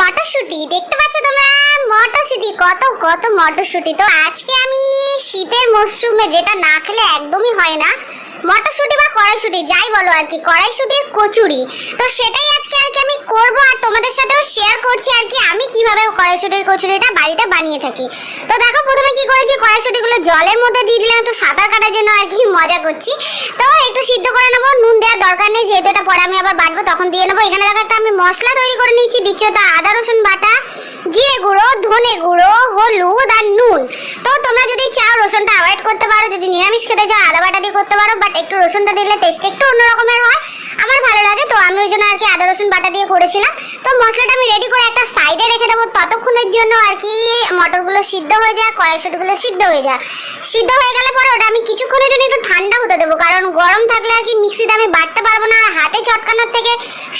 মটরশুঁটি, দেখতে পাচ্ছ তোমরা? মটরশুঁটি, কত কত মটরশুঁটি। তো আজকে আমি শীতের মরশুমে যেটা না খেলে একদমই হয় না। মটরশুঁটি বা কড়াইশুঁটি, যাই বলো আর কি কড়াইশুঁটির কচুরি। তো সেটাই আজকে আর কি আমি করব আর তোমাদের সাথেও শেয়ার করছি আর কি, আমি কীভাবে কড়াইশুঁটির কচুরিটা বাড়িতে বানিয়ে থাকি। তো দেখো, প্রথমে কি করেছি, কড়াইশুঁটিগুলো জলের মধ্যে দিয়ে দিলাম, একটু সাঁতার কাটার জন্য আর কি মজা করছি। তো একটু সিদ্ধ করে নেব, নুন দেওয়ার দরকার নেই, যেহেতু এটা পরে আমি আবার বাটবো, তখন দিয়ে নেব। এখানে দেখো, একটা আমি মশলা তৈরি করে নিচ্ছি দিচ্ছি তো আদা, রসুন বাটা, জিরে গুঁড়ো, ধনে গুঁড়ো, হলুদ আর নুন। রসুনটা অ্যাভয়েড করতে পারো, যদি নিরামিষ খেতে চাও, আদা বাটা দিয়ে করতে পারো বাট একটু রসুনটা দিলে টেস্ট একটু অন্য রকমের হয়। আমার ভালো লাগে, তো আমি ওই জন্য আর কি আদা রসুন বাটা দিয়ে করেছিলাম। তো মশলাটা আমি রেডি করে একটা সাইডে রেখে দেবো ততক্ষণের জন্য আর কি। মটরগুলো সিদ্ধ হয়ে যায়, কড়াইশুটিগুলো সিদ্ধ হয়ে যায়। সিদ্ধ হয়ে গেলে পরে ওটা আমি কিছুক্ষণের জন্য একটু ঠান্ডা হতে দেবো, কারণ গরম থাকলে আর কি মিক্সিতে আমি বাটতে পারব না, আর হাতে চটকানোর থেকে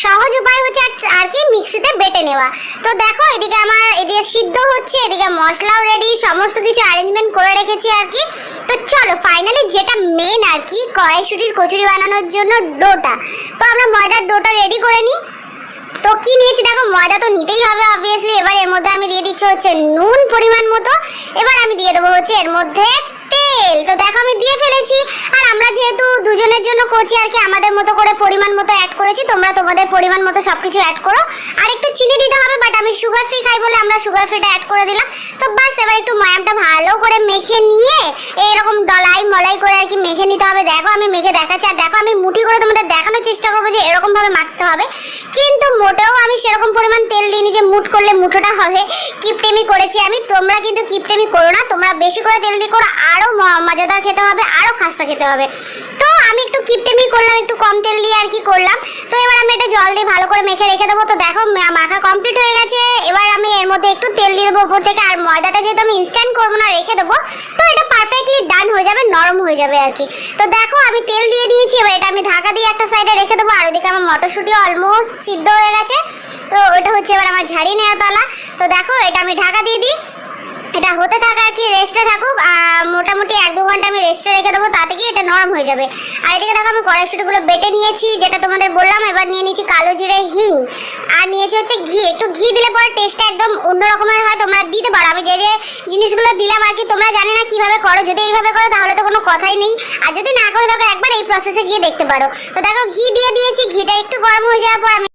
সহজ উপায় হচ্ছে আর কি মিক্সিতে বেটে নেওয়া। তো দেখো, এদিকে আমার এদিকে সিদ্ধ হচ্ছে, এদিকে মশলাও রেডি সমস্ত কিছু অ্যারেঞ্জমেন্ট করে রেখেছি আর কি। তো চলো ফাইনালি যেটা মেন আর কি, কড়াইশুটির কচুরি বানানোর জন্য ডোটা। তো আমরা ময়দার ডোটা রেডি করে নিই। তো কি নিয়েছি? দেখো, ময়দা তো নিতেই হবে অবভিয়াসলি এবার এর মধ্যে আমি দিয়ে দিচ্ছি হচ্ছে নুন পরিমাণ মতো। এবার আমি দিয়ে দেবো হচ্ছে এর মধ্যে তেল। তো দেখো, আমি দিয়ে ফেলেছি। আর আমরা যেহেতু দুজনের জন্য করছি আর কি, আমাদের মতো করে পরিমাণ মতো অ্যাড করেছি, তোমরা তোমাদের পরিমাণ মতো সবকিছু অ্যাড করো। আর একটু চিনি দিতে হবে বাট আমি সুগার ফ্রি খাই বলে আমরা সুগার ফ্রিটা অ্যাড করে দিলাম। তো বাস, এবার একটু ময়ামটা ভালো করে মেখে নিয়ে এরকম ডলাই মলাই করে আর কি মেখে নিতে হবে। দেখো, আমি মেখে দেখাচ্ছি, আর দেখো, আমি মুঠি করে তোমাদের দেখানোর চেষ্টা করব যে এরকম ভাবে মাখতে হবে। কিন্তু মোটেও আমি সেরকম পরিমাণ তেল দিইনি যে মুঠ করলে মুঠোটা হবে। কিপটেমি করেছি আমি। তোমরা কিন্তু কিপটেমি করো না। তোমরা বেশি করে তেল দিয়ে করো। আরও ম- মজাদার খেতে হবে, আরও খাস্তা খেতে হবে। তো আমি একটু কিপটেমি করলাম, একটু কম তেল দিয়ে আর কি করলাম। তো এবার আমি এটা জল দিয়ে ভালো করে মেখে রেখে দেবো। তো দেখো মাখা কমপ্লিট হয়ে গেছে। এবার আমি এর মধ্যে একটু তেল দিয়ে দেবো উপর থেকে। আর ময়দাটা যেহেতু আমি ইনস্ট্যান্ট করব না, রেখে দেবো, তো এটা পারফেক্টলি ডান হয়ে যাবে, নরম হয়ে যাবে আর কি। তো দেখো, আমি তেল দিয়ে দিয়েছি এবার এটা আমি ঢাকা দিয়ে একটা সাইডে রেখে দেবো, আর ওদিকে আমার মটরশুঁটি অলমোস্ট সিদ্ধ হয়ে গেছে। তো ওটা হচ্ছে এবার আমার ঝাড়ি নেওয়া তলা তো দেখো, এটা আমি ঢাকা দিয়ে দিই। এটা হতে থাকা আর কি রেস্টে থাকুক মোটামুটি নরম হয়ে যাবে। আর এদিকে দেখো আমি কড়াইশুটিগুলো বেটে নিয়েছি, যেটা তোমাদের বললাম, এবার নিয়ে নিয়েছি কালো জিরে হিং। আর নিয়েছি হচ্ছে ঘি। একটু ঘি দিলে পরে টেস্টটা একদম অন্য রকমের হয়, তোমরা দিতে পারো। আমি যে যে জিনিসগুলো দিলাম আর কি, তোমরা জানি না কীভাবে করো। যদি এইভাবে করো, তাহলে তো কোনো কথাই নেই। আর যদি না করে থাকো একবার এই প্রসেসে গিয়ে দেখতে পারো। তো দেখো, ঘি দিয়ে দিয়েছি। ঘিটা একটু গরম হয়ে যাওয়ার পর আমি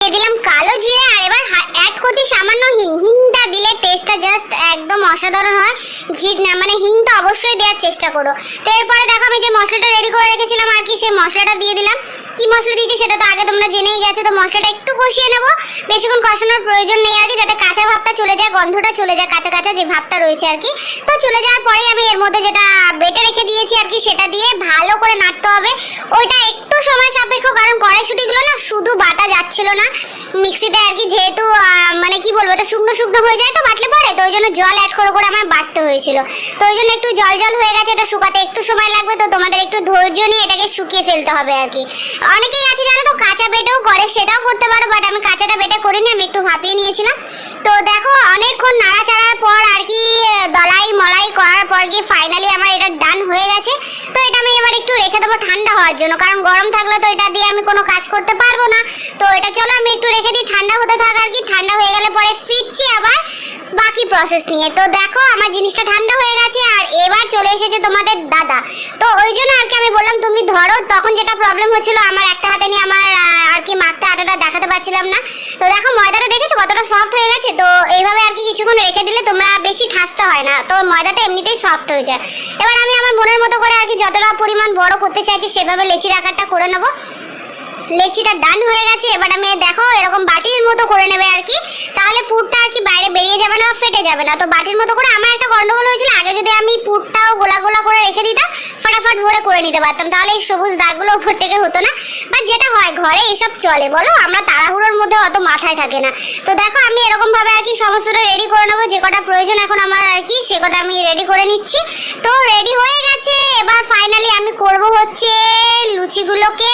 দিলাম কালো জিরে আর এবার অ্যাড করছি সামান্য হিং হিংটা দিলে টেস্টটা জাস্ট একদম অসাধারণ হয়। ঘি মানে হিংটা অবশ্যই দেওয়ার চেষ্টা করো। তো এরপরে দেখো আমি যে মশলাটা রেডি করে রেখেছিলাম আর কি, সেই মশলাটা দিয়ে দিলাম। কি মশলা দিয়েছি সেটা তো আগে তোমরা জেনেই গেছো, তো মশলাটা একটু কষিয়ে নেব। বেশিক্ষণ কষানোর প্রয়োজন নেই আর কি, যাতে কাঁচা ভাবটা চলে যায়, গন্ধটা চলে যায়, কাঁচা কাঁচা যে ভাবটা রয়েছে আর কি। তো চলে যাওয়ার পরে আমি এর মধ্যে যেটা বেটে রেখে দিয়েছি আর কি, সেটা দিয়ে ভালো করে নাড়তে হবে। ওইটা একটু সময় সাপেক্ষ, কারণ কড়াইশুটিগুলো না শুধু বাটা যাচ্ছিল না। মিক্সিতে আর কি যেহেতু মানে কি বলব, এটা শুকনো শুকনো হয়ে যায় তো বাটলে পরে, তো ওই জন্য জল অ্যাড করে করে আমার বাটতে হয়েছিল। তো ওই জন্য একটু জল জল হয়ে গেছে, এটা শুকাতে একটু সময় লাগবে, তো তোমাদের একটু ধৈর্য নিয়ে এটাকে শুকিয়ে ফেলতে হবে আর কি। অনেকেই আছে জানো তো, কাঁচা বেটেও করে, সেটাও করতে পারো বাট আমি কাঁচাটা বেটে করিনি, আমি একটু ভাপিয়ে নিয়েছিলাম। তো দেখো, অনেকক্ষণ নাড়াচাড়ার পর আর কি মলাই করার পর কি ফাইনালি আমার এটা ডান হয়ে গেছে। তো এটা আমি এবার একটু রেখে দেবো ঠান্ডা হওয়ার জন্য। কারণ গরম থাকলে তো এটা দিয়ে আমি কোনো কাজ করতে পারব না। তো এটা চলো আমি একটু রেখে দিই, ঠান্ডা হতে থাক আর কি। ঠান্ডা হয়ে গেলে পরে ফিরছি আবার বাকি প্রসেস নিয়ে। তো দেখো আমার জিনিসটা ঠান্ডা হয়ে গেছে আর এবার চলে এসেছে তোমাদের দাদা। তো ওই জন্য আর কি আমি বললাম, তুমি ধরো। তখন যেটা প্রবলেম হচ্ছিল, আমার একটা হাতে নিয়ে আমার আর কি মাখতে আটাটা দেখাতে পারছিলাম না। তো দেখো, ময়দাটা দেখেছ? কতটা সফট হয়ে গেছে? তো এইভাবে আর কি কিছুক্ষণ রেখে দিলে তোমরা বেশি ঠাসতে হয় না। তো ময়দাটা এমনিতেই সফট হয়ে যায়। এবার আমি আমার মনের মতো করে আর কি যতটা পরিমাণ বড় করতে চাইছি, সেভাবে লেচির আকারটা করে নেব। লেচিটা ডান হয়ে গেছে। এবার আমি দেখো, এরকম বাটির মতো করে নেবে আর কি। তাহলে পুরটা আর কি বাইরে বেরিয়ে যাবে না ফেটে যাবে না। তো বাটির মতো করে আমার গন্ডগোল হয়েছিল, আগে যদি আমি পুরটাও গোলা গোলা করে রেখে দিতাম, ফটাফট ভরে করে নিতে পারতাম। তাহলে এই সবুজ দাগগুলো ওপর থেকে হতো না। বাট যেটা হয়, ঘরে এসব চলে, বলো? আমরা তাড়াহুড়োর মধ্যে অত মাথায় থাকে না। তো দেখো, আমি এরকম ভাবে আর কি সমস্তটা রেডি করে নেব? যে কটা প্রয়োজন এখন আমার আর কি, সে কটা আমি রেডি করে নিচ্ছি। তো রেডি হয়ে গেছে। এবার ফাইনালি আমি করব হচ্ছে লুচিগুলোকে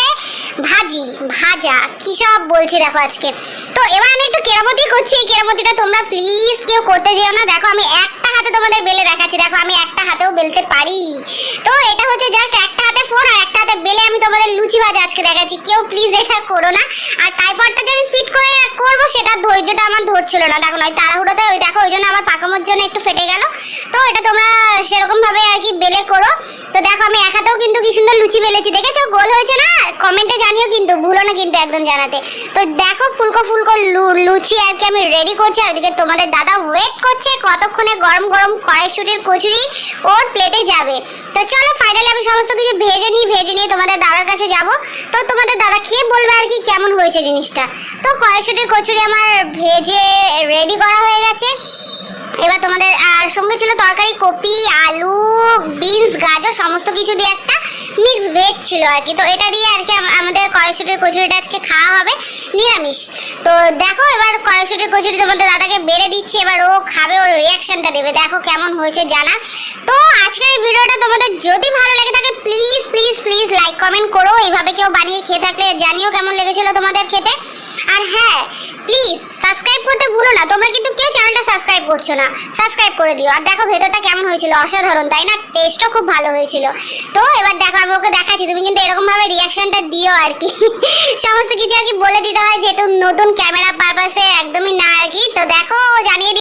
ভাজি, ভাজা। কি সব বলছি দেখো আজকে। তো এবার আমি একটু কেরামতি করছি। এই কেরামতিটা তোমরা প্লিজ কেউ করতে যেও না। দেখো আমি একটা হাতে তোমাদের বেলে দেখাচ্ছি। দেখো আমি একটা হাতেও বেলতে পারি। তো এটা হচ্ছে জাস্ট একটা হাতে ফোন আর একটা হাতে বেলে ভাজা আজকে দেখাচ্ছি। কেউ প্লিজ এটা করো না। আর টাইপডটা যে আমি ফিট করে করব সেটা ধৈর্যটা আমার ধরছিল না। দেখো নয় তাড়াহুড়োতে ওই দেখো, ওই জন্য আমার পাকামোর জন্য একটু ফেটে গেল। তো এটা তোমরা সেরকমভাবে আর কি বেলে করো তো দেখো আমি এক হাতেও কিন্তু কি সুন্দর লুচি বেলেছি, দেখেছ? গোল হয়েছে না? কমেন্টে জানিও কিন্তু, ভুলো না কিন্তু একদম জানাতে। তো দেখো ফুলকো ফুলকো লুচি আর কি আমি রেডি করছি, আর ওদিকে তোমাদের দাদা ওয়েট করছে, কতক্ষণে গরম গরম কড়াইশুটির কচুরি ওর প্লেটে যাবে। তো চলো ফাইনালি আমি সমস্ত কিছু ভেজে নিই, ভেজে নিয়ে তোমাদের দাদার কাছে যাব। তো তোমাদের দাদা খেয়ে বলবে আর কি কেমন হয়েছে জিনিসটা? তো কড়াইশুটির কচুরি আমার ভেজে রেডি করা হয়ে গেছে। এবার তোমাদের, আর সঙ্গে ছিল তরকারি, কপি, আলু, বিনস, গাজর, সমস্ত কিছু দিয়ে একটা মিক্স ভেজ ছিল আর কি। তো এটা দিয়ে আর কি আমাদের কড়াইশুটির কচুরিটা আজকে খাওয়া হবে নিরামিষ। তো দেখো এবার কড়াইশুটির কচুরি তোমাদের দাদাকে বেড়ে দিচ্ছি, এবার ও খাবে, ওর রিয়াকশানটা দেবে। দেখো কেমন হয়েছে জানা তো আজকের এই ভিডিওটা তোমাদের যদি ভালো লেগে থাকে please please please like comment করো। এইভাবে কেউ বানিয়ে খেয়ে থাকলে জানিও কেমন লেগেছিল তোমাদের খেতে। আর হ্যাঁ প্লিজ সাবস্ক্রাইব করতে ভুলো না। তোমরা কিন্তু কেউ চ্যানেলটা সাবস্ক্রাইব করছ না। সাবস্ক্রাইব করে দিও। আর দেখো, ভেতরটা কেমন হয়েছিল? অসাধারণ, তাই না? টেস্টও খুব ভালো হয়েছিল। তো এবার দেখো, আমি ওকে দেখাচ্ছি। তুমি কিন্তু এরকমভাবে রিয়াকশানটা দিও আর কি। সমস্ত কিছু আর কি বলে দিতে হয়, যেহেতু নতুন ক্যামেরা পারপাসে একদমই না আর কি। তো দেখো, জানিয়ে